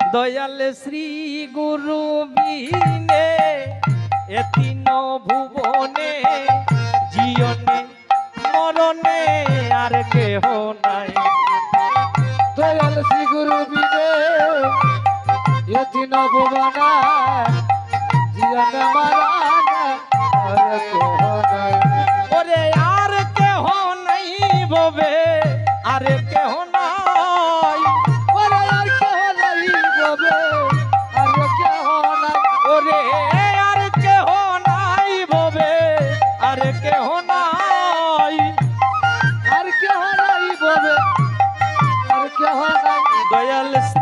দয়াল শ্রী গুরু বিনে এতিন ভুবনে জীবনে মরণে আর কেহ নাই। দয়াল শ্রী গুরু বিনে এতি নবনা জীবন মারানা আর কেহ নাই। ওরে আর কেহ নাই ববে আর কেহ নাই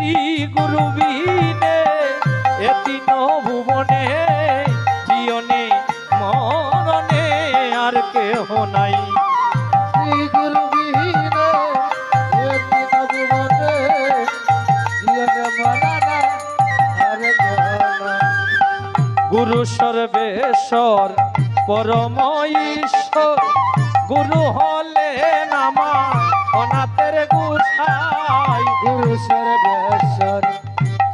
শ্রী গুরু বিনে এতিন ভুবনে জীবনে মরণে আর কেহ নাই। শ্রী গুরু বিনে এতি নবনে জীবন মারানা আর কেহ নাই। গুরু সর্বেশ্বর পরম ঈশ্বর গুরু হলে নামা অনাথের গুসাই গুরু সর্বেশ্বর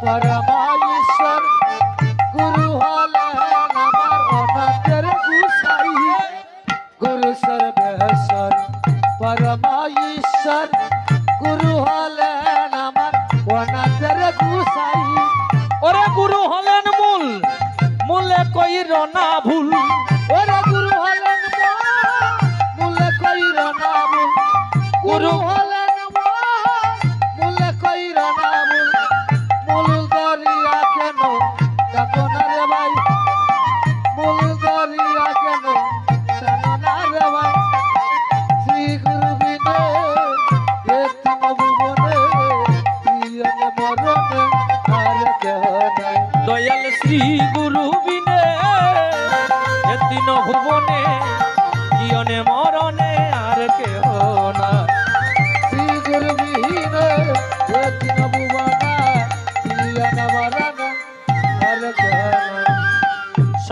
পরমাশ্বর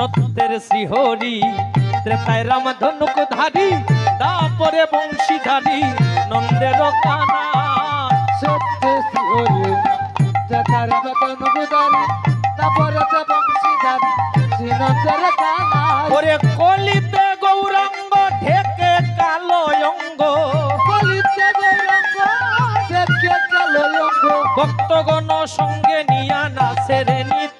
সত্যের শ্রীহরি ত্রেতায় রাম ধনুক ধারি তারপরে বংশীধারী নন্দের কানা। সত্য শিহরে জাতার বতন গুদারি তারপরে তো বংশীধারী শ্রীনন্দের কানা। ওরে কলিতে গৌরাঙ্গ ঠেকে কালো অঙ্গ। কলিতে গৌরঙ্গ দেখে কালো অঙ্গ। ভক্তগণ সঙ্গে নিয়া নাচের নিতাই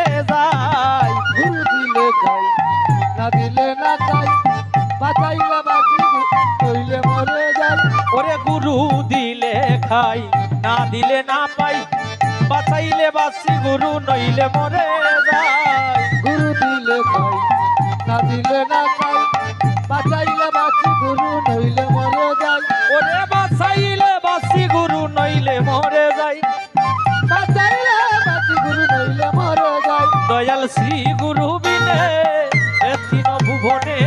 খাই না দিলে না পাই বাছাইলে বাসি গুরু নইলে মরে যায় গুরু দিলে খাই না দিলে না খাই বাঁচাইলে বাঁচি গুরু নইলে মরে যাই। ওরে বাছাইলে বাসি গুরু নইলে মরে যায় বাঁচাইলে বাঁচি গুরু নইলে মরে যাই। দয়াল শ্রী গুরু বিনে এতিন ভুবনে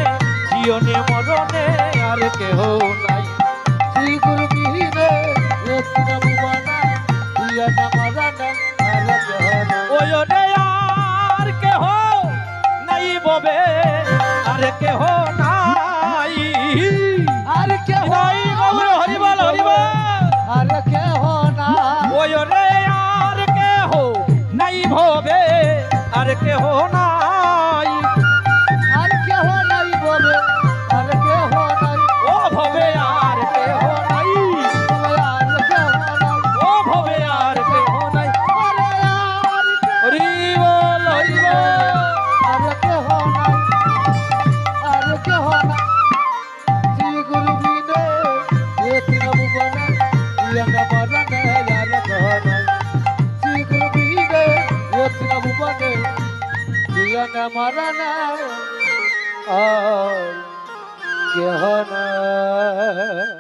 জীবনে মরণে আর কেহ নাই। রে আর কেহ নাই ববে আর কেহ নাই। আর কেহ নাই গৌর হরিবল হরিবল। আর কেহ না রে আর কেহ নাই ভবে আর কেহ মরণে আর কেহ নাই